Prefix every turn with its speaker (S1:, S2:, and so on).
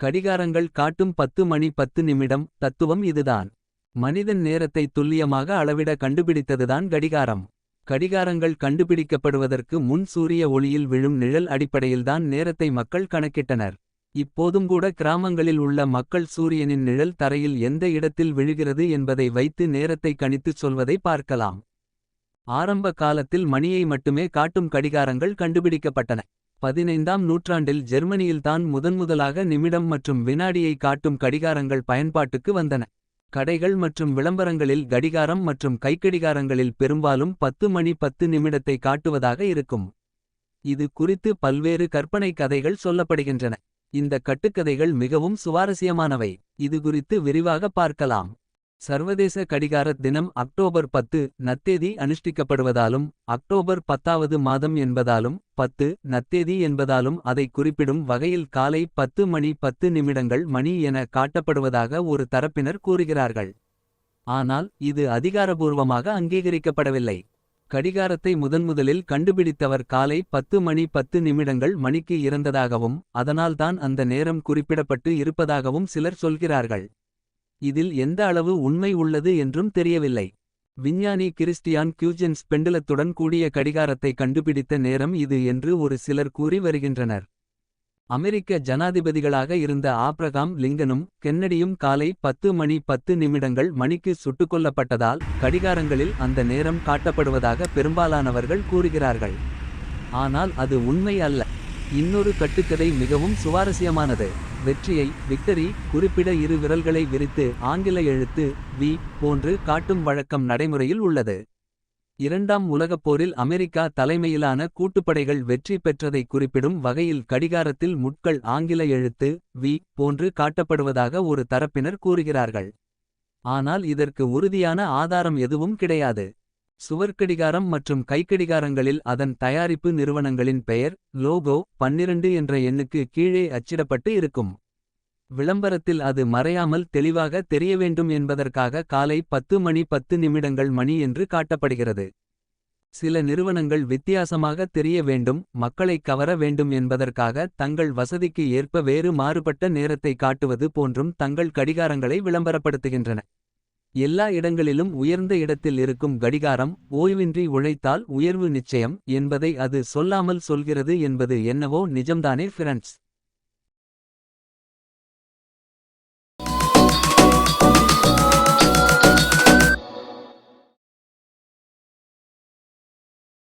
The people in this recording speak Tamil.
S1: கடிகாரங்கள் காட்டும் பத்து மணி பத்து நிமிடம் தத்துவம் இதுதான். மனிதன் நேரத்தை துல்லியமாக அளவிட கண்டுபிடித்ததுதான் கடிகாரம். கடிகாரங்கள் கண்டுபிடிக்கப்படுவதற்கு முன் சூரிய ஒளியில் விழும் நிழல் அடிப்படையில்தான் நேரத்தை மக்கள் கணக்கிட்டனர். இப்போதும் கூட கிராமங்களில் உள்ள மக்கள் சூரியனின் நிழல் தரையில் எந்த இடத்தில் விழுகிறது என்பதை வைத்து நேரத்தை கணித்துச் சொல்வதை பார்க்கலாம். ஆரம்ப காலத்தில் மணியை மட்டுமே காட்டும் கடிகாரங்கள் கண்டுபிடிக்கப்பட்டன. பதினைந்தாம் நூற்றாண்டில் ஜெர்மனியில்தான் முதன்முதலாக நிமிடம் மற்றும் வினாடியை காட்டும் கடிகாரங்கள் பயன்பாட்டுக்கு வந்தன. கடைகள் மற்றும் விளம்பரங்களில் கடிகாரம் மற்றும் கைக்கடிகாரங்களில் பெரும்பாலும் பத்து மணி பத்து நிமிடத்தை காட்டுவதாக இருக்கும். இது குறித்து பல்வேறு கற்பனை கதைகள் சொல்லப்படுகின்றன. இந்த கட்டுக்கதைகள் மிகவும் சுவாரஸ்யமானவை. இது குறித்து விரிவாக பார்க்கலாம். சர்வதேச கடிகார தினம் அக்டோபர் பத்து நத்தேதி அனுஷ்டிக்கப்படுவதாலும் அக்டோபர் பத்தாவது மாதம் என்பதாலும் பத்து நத்தேதி என்பதாலும் அதை குறிப்பிடும் வகையில் காலை பத்து மணி பத்து நிமிடங்கள் மணி என காட்டப்படுவதாக ஒரு தரப்பினர் கூறுகிறார்கள். ஆனால் இது அதிகாரபூர்வமாக அங்கீகரிக்கப்படவில்லை. கடிகாரத்தை முதன்முதலில் கண்டுபிடித்தவர் காலை பத்து மணி பத்து நிமிடங்கள் மணிக்கு இறந்ததாகவும் அதனால்தான் அந்த நேரம் குறிப்பிடப்பட்டு இருப்பதாகவும் சிலர் சொல்கிறார்கள். இதில் எந்த அளவு உண்மை உள்ளது என்றும் தெரியவில்லை. விஞ்ஞானி கிறிஸ்டியான் கியூஜென்ஸ் பெண்டுலத்துடன் கூடிய கடிகாரத்தை கண்டுபிடித்த நேரம் இது என்று ஒரு சிலர் கூறி வருகின்றனர். அமெரிக்க ஜனாதிபதிகளாக இருந்த ஆப்ரகாம் லிங்கனும் கென்னடியும் காலை பத்து மணி பத்து நிமிடங்கள் மணிக்கு சுட்டுக்கொல்லப்பட்டதால் கடிகாரங்களில் அந்த நேரம் காட்டப்படுவதாக பெரும்பாலானவர்கள் கூறுகிறார்கள். ஆனால் அது உண்மை அல்ல. இன்னொரு கட்டுக்கதை மிகவும் சுவாரஸ்யமானது. வெற்றியை விக்டரி குறிப்பிட இரு விரல்களை விரித்து ஆங்கில எழுத்து வி போன்று காட்டும் வழக்கம் நடைமுறையில் உள்ளது. இரண்டாம் உலகப் போரில் அமெரிக்கா தலைமையிலான கூட்டுப்படைகள் வெற்றி பெற்றதை குறிப்பிடும் வகையில் கடிகாரத்தில் முட்கள் ஆங்கில எழுத்து வி போன்று காட்டப்படுவதாக ஒரு தரப்பினர் கூறுகிறார்கள். ஆனால் இதற்கு உறுதியான ஆதாரம் எதுவும் கிடையாது. சுவர்க்கடிகாரம் மற்றும் கைக்கடிகாரங்களில் அதன் தயாரிப்பு நிறுவனங்களின் பெயர் லோகோ பன்னிரண்டு என்ற எண்ணுக்கு கீழே அச்சிடப்பட்டு இருக்கும். விளம்பரத்தில் அது மறையாமல் தெளிவாக தெரிய வேண்டும் என்பதற்காக காலை பத்து மணி பத்து நிமிடங்கள் மணி என்று காட்டப்படுகிறது. சில நிறுவனங்கள் வித்தியாசமாக தெரிய வேண்டும் மக்களை கவர வேண்டும் என்பதற்காக தங்கள் வசதிக்கு ஏற்ப வேறு மாறுபட்ட நேரத்தை காட்டுவது போன்றும் தங்கள் கடிகாரங்களை விளம்பரப்படுத்துகின்றன. எல்லா இடங்களிலும் உயர்ந்த இடத்தில் இருக்கும் கடிகாரம் ஓய்வின்றி உழைத்தால் உயர்வு நிச்சயம் என்பதை அது சொல்லாமல் சொல்கிறது என்பது என்னவோ நிஜம்தானே ஃபிரண்ட்ஸ்?